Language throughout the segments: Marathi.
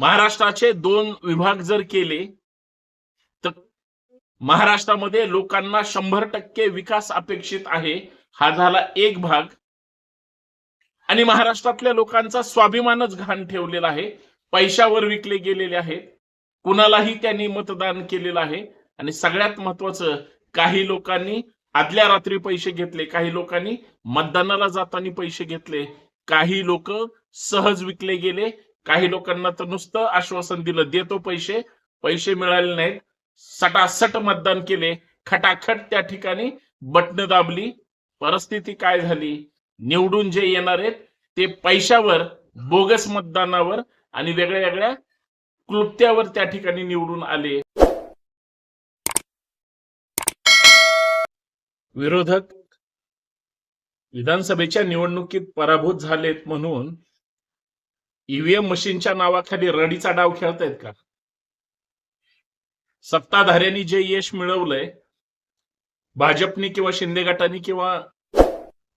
महाराष्ट्राचे दोन विभाग जर केले तर महाराष्ट्रामध्ये लोकांना शंभर टक्के विकास अपेक्षित आहे. हा झाला एक भाग. आणि महाराष्ट्रातल्या लोकांचा स्वाभिमानच घाण ठेवलेला आहे. पैशावर विकले गेलेले आहेत. कुणालाही त्यांनी मतदान केलेलं आहे. आणि सगळ्यात महत्वाचं काही लोकांनी आदल्या रात्री पैसे घेतले काही लोकांनी मतदानाला जाताना पैसे घेतले काही लोक सहज विकले गेले काही लोकांना तर नुसतं आश्वासन दिलं देतो पैसे पैसे मिळाले नाहीत. सटासट मतदान केले. खटाखट त्या ठिकाणी बटन दाबली. परिस्थिती काय झाली? निवडून जे येणार आहेत ते पैशावर बोगस मतदानावर आणि वेगळ्या वेगळ्या क्लुप्त्यावर त्या ठिकाणी निवडून आले. विरोधक विधानसभेच्या निवडणुकीत पराभूत झालेत म्हणून ईव्हीएम मशीनच्या नावाखाली रडीचा डाव खेळतायत का? सत्ताधाऱ्यांनी जे यश मिळवलंय भाजपनी किंवा शिंदे गटाने किंवा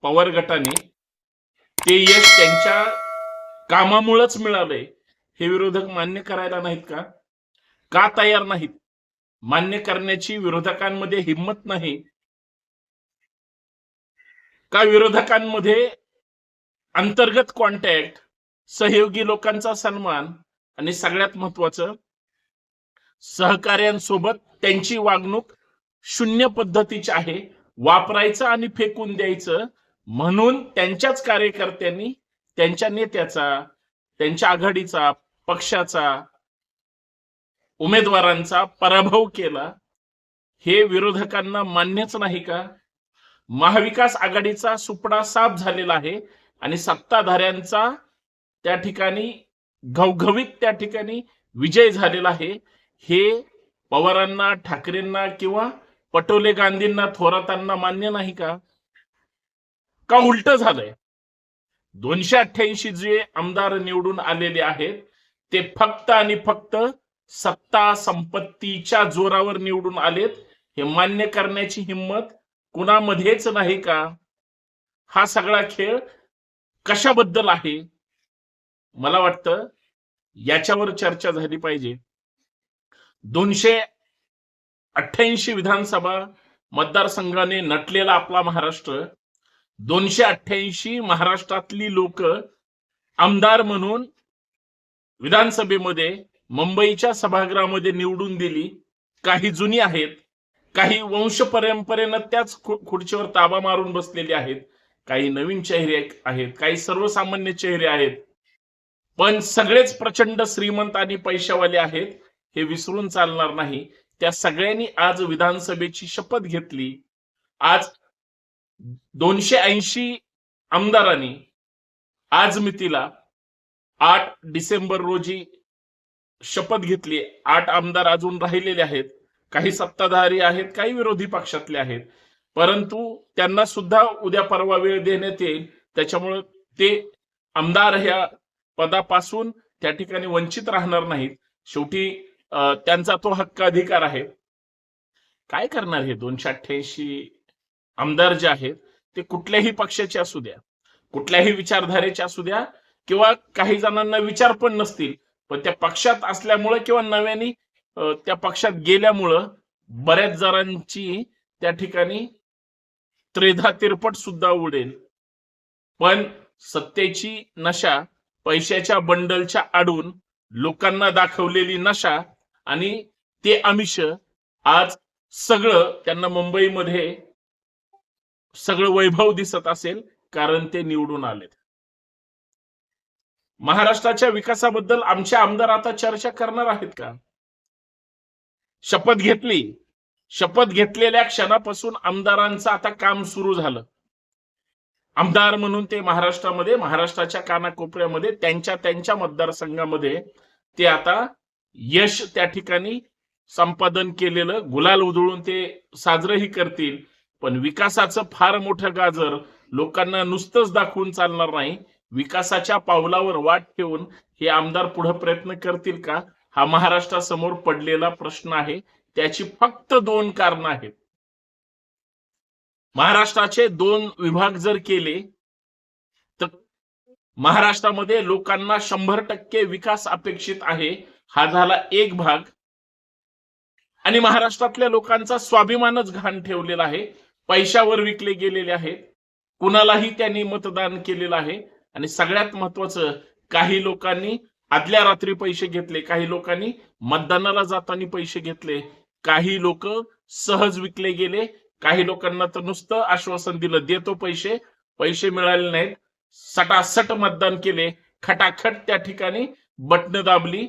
पवार गटाने ते यश त्यांच्या कामामुळेच मिळालंय हे विरोधक मान्य करायला नाहीत का? का तयार नाहीत? मान्य करण्याची विरोधकांमध्ये हिंमत नाही? का विरोधकांमध्ये अंतर्गत कॉन्टॅक्ट सहयोगी लोकांचा सन्मान आणि सगळ्यात महत्वाचं सहकार्यांसोबत त्यांची वागणूक शून्य पद्धतीची आहे. वापरायचं आणि फेकून द्यायचं म्हणून त्यांच्याच कार्यकर्त्यांनी त्यांच्या नेत्याचा त्यांच्या आघाडीचा पक्षाचा उमेदवारांचा पराभव केला. हे विरोधकांना मान्यच नाही का? महाविकास आघाडीचा सुपडा साफ झालेला आहे आणि सत्ताधाऱ्यांचा त्या ठिकाणी घवघवीत त्या ठिकाणी विजय झालेला आहे. हे पवारांना ठाकरेंना किंवा पटोले गांधींना थोरातांना मान्य नाही का? का उलट झालंय? दोनशे अठ्ठ्याऐंशी जे आमदार निवडून आलेले आहेत ते फक्त आणि फक्त सत्ता संपत्तीच्या जोरावर निवडून आलेत. हे मान्य करण्याची हिंमत कुणामध्येच नाही का? हा सगळा खेळ कशाबद्दल आहे? मला वाटतं याच्यावर चर्चा झाली पाहिजे. दोनशे अठ्ठ्याऐंशी विधानसभा मतदारसंघाने नटलेला आपला महाराष्ट्र दोनशे अठ्ठ्याऐंशी महाराष्ट्रातली लोक आमदार म्हणून विधानसभेमध्ये मुंबईच्या सभागृहामध्ये निवडून दिली. काही जुनी आहेत काही वंश परंपरेनं त्याच खुर्चीवर ताबा मारून बसलेले आहेत. काही नवीन चेहरे आहेत काही सर्वसामान्य चेहरे आहेत. पण सगळेच प्रचंड श्रीमंत आणि पैशावाले आहेत हे विसरून चालणार नाही. त्या सगळ्यांनी आज विधानसभेची शपथ घेतली. आज दोनशे ऐंशी आमदारांनी आज मितीला आठ डिसेंबर रोजी शपथ घेतली. आठ आमदार अजून राहिलेले आहेत. काही सत्ताधारी आहेत काही विरोधी पक्षातले आहेत. परंतु त्यांना सुद्धा उद्या परवा वेळ देण्यात येईल. त्याच्यामुळे ते आमदार ह्या पदापासून त्या ठिकाणी वंचित राहणार नाहीत. शेवटी त्यांचा तो हक्क अधिकार आहे. काय करणार हे दोनशे अठ्ठ्याऐंशी आमदार जे आहेत ते कुठल्याही पक्षाचे असू द्या कुठल्याही विचारधारेचे असू द्या किंवा काही जणांना विचार पण नसतील पण त्या पक्षात असल्यामुळं किंवा नव्याने त्या पक्षात गेल्यामुळं बऱ्याच जणांची त्या ठिकाणी त्रेधा तिरपट सुद्धा उडेल. पण सत्तेची नशा पैशाच्या बंडलच्या आडून लोकांना दाखवलेली नशा आणि ते आमिष आज सगळं त्यांना मुंबईमध्ये सगळं वैभव दिसत असेल कारण ते निवडून आलेत. महाराष्ट्राच्या विकासाबद्दल आमचे आमदार आता चर्चा करणार आहेत का? शपथ घेतली. शपथ घेतलेल्या क्षणापासून आमदारांचं आता काम सुरू झालं. आमदार म्हणून ते महाराष्ट्रामध्ये महाराष्ट्राच्या कानाकोपऱ्यामध्ये त्यांच्या त्यांच्या मतदारसंघामध्ये ते आता यश त्या ठिकाणी संपादन केलेलं गुलाल उधळून ते साजरंही करतील. पण विकासाचं फार मोठं गाजर लोकांना नुसतंच दाखवून चालणार नाही. विकासाच्या पावलावर वाट ठेवून हे आमदार पुढे प्रयत्न करतील का? हा महाराष्ट्रासमोर पडलेला प्रश्न आहे. त्याची फक्त दोन कारणं आहेत. महाराष्ट्राचे दोन विभाग जर केले तर महाराष्ट्रामध्ये लोकांना शंभर टक्के विकास अपेक्षित आहे. हा झाला एक भाग. आणि महाराष्ट्रातल्या लोकांचा स्वाभिमानच घाण ठेवलेला आहे. पैशावर विकले गेलेले आहेत. कुणालाही त्यांनी मतदान केलेलं आहे. आणि सगळ्यात महत्वाचं काही लोकांनी आदल्या रात्री पैसे घेतले काही लोकांनी मतदानाला जाताना पैसे घेतले काही लोक सहज विकले गेले काही लोकांना तर नुसतं आश्वासन दिलं देतो पैसे पैसे मिळाले नाहीत. सटासट मतदान केले. खटाखट त्या ठिकाणी बटणं दाबली.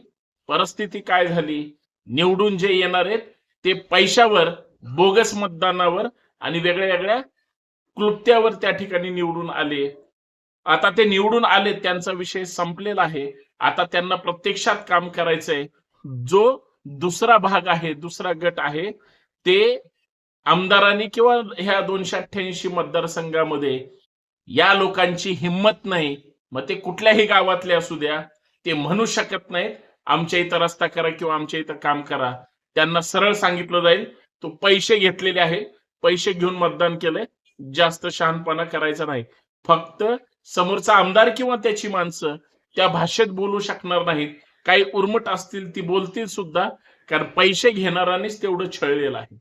परिस्थिती काय झाली? निवडून जे येणार आहेत ते पैशावर बोगस मतदानावर आणि वेगळ्या वेगळ्या क्लुप्त्यावर त्या ठिकाणी निवडून आले. आता ते निवडून आले त्यांचा विषय संपलेला आहे. आता त्यांना प्रत्यक्षात काम करायचंय. जो दुसरा भाग आहे दुसरा गट आहे ते आमदारांनी किंवा ह्या दोनशे अठ्ठ्याऐंशी मतदारसंघामध्ये या लोकांची हिंमत नाही मग ते कुठल्याही गावातले असू द्या ते म्हणू शकत नाहीत आमच्या इथं रस्ता करा किंवा आमच्या इथं काम करा. त्यांना सरळ सांगितलं जाईल तो पैसे घेतलेले आहे पैसे घेऊन मतदान केलंय जास्त शहाणपणा करायचा नाही. फक्त समोरचा आमदार किंवा त्याची माणसं त्या भाषेत बोलू शकणार नाहीत. काही उर्मट असतील ती बोलतील सुद्धा कारण पैसे घेणारानेच तेवढं छळलेलं आहे.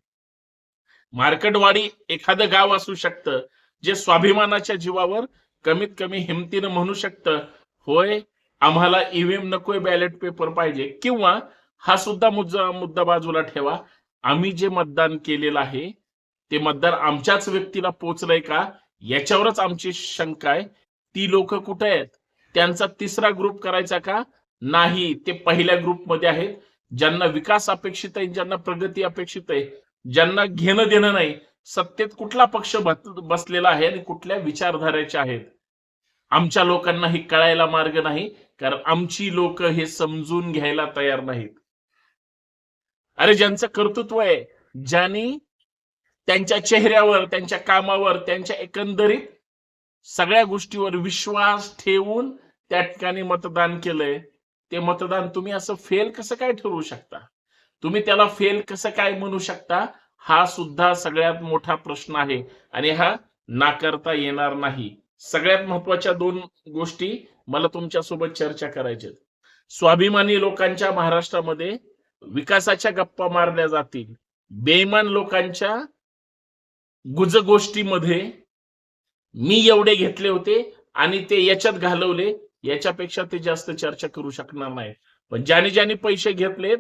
मार्केटवाडी एखादं गाव असू शकतं जे स्वाभिमानाच्या जीवावर कमीत कमी हिमतीनं म्हणू शकतं होय आम्हाला ईव्हीएम नकोय बॅलेट पेपर पाहिजे किंवा हा सुद्धा मुद्दा मुद्दा बाजूला ठेवा आम्ही जे मतदान केलेलं आहे ते मतदान आमच्याच व्यक्तीला पोचलंय का याच्यावरच आमची शंका आहे. ती लोक कुठे आहेत? त्यांचा तिसरा ग्रुप करायचा का? नाही ते पहिल्या ग्रुपमध्ये आहेत ज्यांना विकास अपेक्षित आहे ज्यांना प्रगती अपेक्षित आहे. ज्यांना घेणं देणं नाही सत्तेत कुठला पक्ष बसलेला आहे आणि कुठल्या विचारधारेचे आहेत? आमच्या लोकांना हे कळायला मार्ग नाही कारण आमची लोक हे समजून घ्यायला तयार नाहीत. अरे ज्यांचं कर्तृत्व आहे ज्यांनी त्यांच्या चेहऱ्यावर त्यांच्या कामावर त्यांच्या एकंदरीत सगळ्या गोष्टीवर विश्वास ठेवून त्या ठिकाणी मतदान केलंय ते मतदान तुम्ही असं फेल कसं काय ठरवू शकता? तुम्ही त्याला फेल कसं काय म्हणू शकता? हा सुद्धा सगळ्यात मोठा प्रश्न आहे. आणि हा नाकारता येणार नाही. सगळ्यात महत्त्वाच्या दोन गोष्टी मला तुमच्यासोबत चर्चा करायच्या स्वाभिमानी लोकांच्या महाराष्ट्रामध्ये विकासाच्या गप्पा मारल्या जातील. बेईमान लोकांच्या गुज गोष्टीमध्ये मी एवढे घेतले होते आणि ते याच्यात घालवले याच्यापेक्षा ते जास्त चर्चा करू शकणार नाही पण ज्याने ज्याने पैसे घेतलेत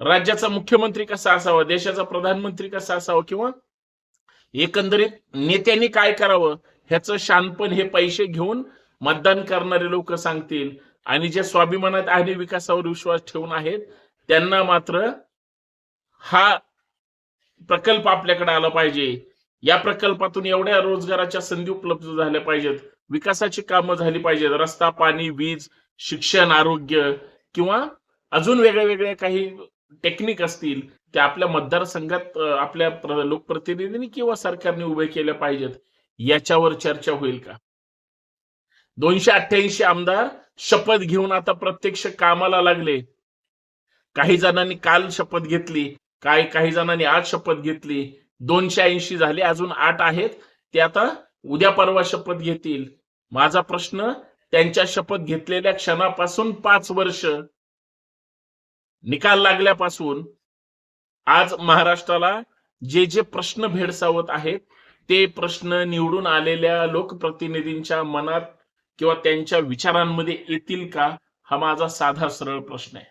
राज्याचा मुख्यमंत्री कसा असावा? देशाचा प्रधानमंत्री कसा असावा? किंवा एकंदरीत नेत्यांनी काय करावं? ह्याचं शानपण हे पैसे घेऊन मतदान करणारे लोक सांगतील. आणि जे स्वाभिमानात आणि विकासावर विश्वास ठेवून आहेत त्यांना मात्र हा प्रकल्प आपल्याकडे आला पाहिजे. या प्रकल्पातून एवढ्या रोजगाराच्या संधी उपलब्ध झाल्या पाहिजेत. विकासाची कामं झाली पाहिजेत. रस्ता पाणी वीज शिक्षण आरोग्य किंवा अजून वेगळ्या वेगळ्या काही टेक्निक असतील ते आपल्या मतदारसंघात आपल्या लोकप्रतिनिधींनी किंवा सरकारने उभे केल्या पाहिजेत याच्यावर चर्चा होईल का? दोनशे अठ्ठ्याऐंशी आमदार शपथ घेऊन आता प्रत्यक्ष कामाला लागले. काही जणांनी काल शपथ घेतली काही काही जणांनी आज शपथ घेतली. दोनशे ऐंशी झाले अजून आठ आहेत ते आता उद्या परवा शपथ घेतील. माझा प्रश्न त्यांच्या शपथ घेतलेल्या क्षणापासून पाच वर्ष निकाल लागल्यापासून आज महाराष्ट्राला जे जे प्रश्न भेडसावत आहेत ते प्रश्न निवडून आलेल्या लोकप्रतिनिधींच्या मनात किंवा त्यांच्या विचारांमध्ये येतील का हा माझा साधा सरळ प्रश्न आहे.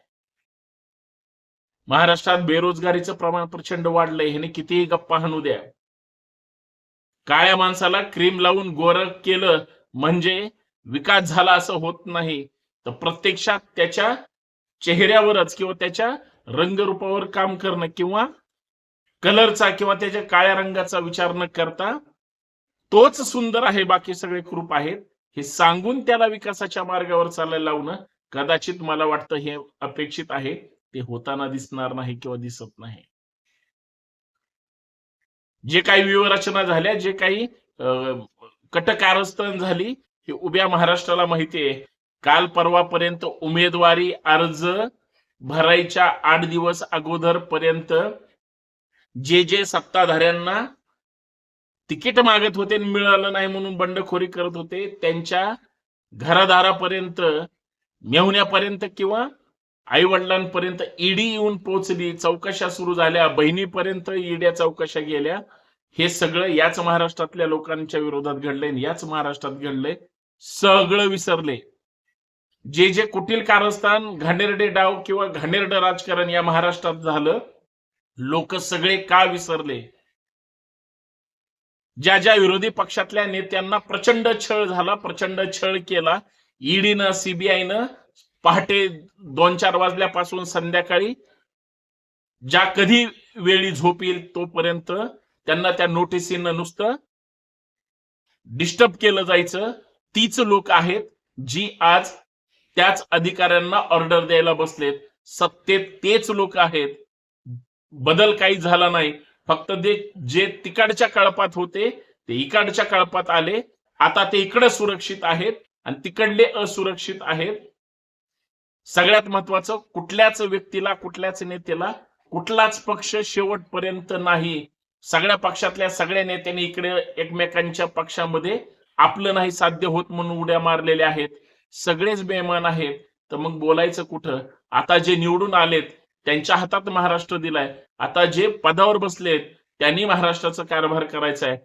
महाराष्ट्रात बेरोजगारीचं प्रमाण प्रचंड वाढलंय ह्याने कितीही गप्पा हाणू द्या. काळ्या माणसाला क्रीम लावून गोर केलं म्हणजे विकास झाला असं होत नाही. तर प्रत्यक्षात त्याच्या चेहऱ्यावरच किंवा त्याच्या रंगरूपावर काम करणं किंवा कलरचा किंवा त्याच्या काळ्या रंगाचा विचार न करता तोच सुंदर आहे बाकी सगळे कृप आहेत हे सांगून त्याला विकासाच्या मार्गावर चालायला लावणं कदाचित मला वाटतं हे अपेक्षित आहे. ते होताना दिसणार नाही किंवा दिसत नाही. जे काही व्यूहरचना झाल्या जे काही अं, कटकारस्थान झाली हे उभ्या महाराष्ट्राला माहिती आहे. काल परवापर्यंत उमेदवारी अर्ज भरायच्या आठ दिवस अगोदर पर्यंत जे जे सत्ताधाऱ्यांना तिकीट मागत होते मिळालं नाही म्हणून बंडखोरी करत होते त्यांच्या घरादारापर्यंत मेहुण्यापर्यंत किंवा आई वडिलांपर्यंत ईडी येऊन पोहोचली चौकशा सुरू झाल्या बहिणीपर्यंत ईड्या चौकशा गेल्या. हे सगळं याच महाराष्ट्रातल्या लोकांच्या विरोधात घडलंय आणि याच महाराष्ट्रात घडलंय. सगळं विसरले. जे जे कुटील कारस्थान घाणेरडे डाव किंवा घाणेरडं राजकारण या महाराष्ट्रात झालं लोक सगळे का विसरले? ज्या ज्या विरोधी पक्षातल्या नेत्यांना प्रचंड छळ झाला प्रचंड छळ केला ईडीनं सीबीआयनं पहाटे दोन चार वाजल्यापासून संध्याकाळी ज्या कधी वेळी झोप येईल तोपर्यंत त्यांना त्या नोटिसीनं नुसतं डिस्टर्ब केलं जायचं. तीच लोक आहेत जी आज त्याच अधिकाऱ्यांना ऑर्डर द्यायला बसलेत. सत्तेत तेच लोक आहेत. बदल काही झाला नाही. फक्त ते जे तिकडच्या कळपात होते ते इकडच्या कळपात आले. आता ते इकडे सुरक्षित आहेत आणि तिकडले असुरक्षित आहेत. सगळ्यात महत्वाचं कुठल्याच व्यक्तीला कुठल्याच नेत्याला कुठलाच पक्ष शेवटपर्यंत नाही. सगळ्या पक्षातल्या सगळ्या नेत्यांनी इकडे एकमेकांच्या पक्षामध्ये आपलं नाही साध्य होत म्हणून उड्या मारलेल्या आहेत. सगळेच बेमान आहेत. तर मग बोलायचं कुठं? आता जे निवडून आलेत त्यांच्या हातात महाराष्ट्र दिलाय. आता जे पदावर बसलेत त्यांनी महाराष्ट्राचा कारभार करायचा आहे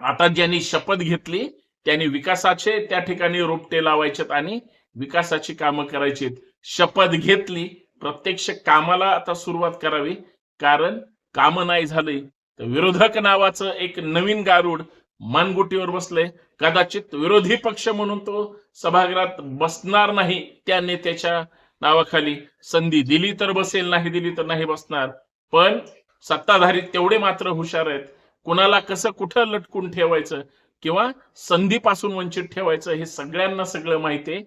आता ज्यांनी शपथ घेतली त्यांनी विकासाचे त्या ठिकाणी रोपटे लावायचेत आणि विकासाची कामं करायची शपथ घेतली प्रत्यक्ष कामाला आता सुरुवात करावी. कारण कामं नाही झाली. तर विरोधक नावाचं एक नवीन गारुड मानगुटीवर बसलंय. कदाचित विरोधी पक्ष म्हणून तो सभागृहात बसणार नाही त्या नेत्याच्या नावाखाली संधी दिली तर बसेल नाही दिली तर नाही बसणार. पण सत्ताधारी तेवढे मात्र हुशार आहेत. कुणाला कसं कुठं लटकून ठेवायचं किंवा संधीपासून वंचित ठेवायचं हे सगळ्यांना सगळं माहिती आहे.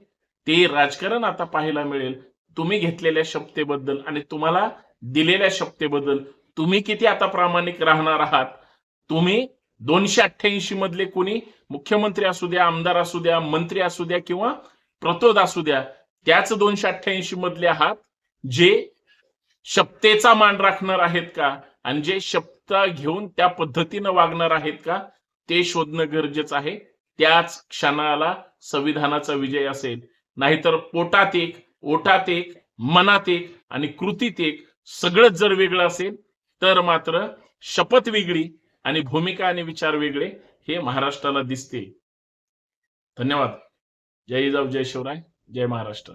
ते राजकारण आता पाहायला मिळेल. तुम्ही घेतलेल्या शपथेबद्दल आणि तुम्हाला दिलेल्या शपथेबद्दल तुम्ही किती आता प्रामाणिक राहणार आहात? तुम्ही दोनशे अठ्ठ्याऐंशी मधले कोणी मुख्यमंत्री असू द्या आमदार असू द्या मंत्री असू द्या किंवा प्रतोद असू द्या त्याच दोनशे अठ्ठ्याऐंशी मधले आहात जे शपतेचा मान राखणार आहेत का? आणि जे शपथ घेऊन त्या पद्धतीनं वागणार आहेत का? ते शोधणं गरजेचं आहे. त्याच क्षणाला संविधानाचा विजय असेल. नाहीतर पोटात एक ओटात एक मनात एक आणि कृतीत एक सगळंच जर वेगळं असेल तर मात्र शपथ वेगळी आणि भूमिका आणि विचार वेगळे हे महाराष्ट्राला दिसते धन्यवाद. जय जाऊ जय शिवराय जय महाराष्ट्र.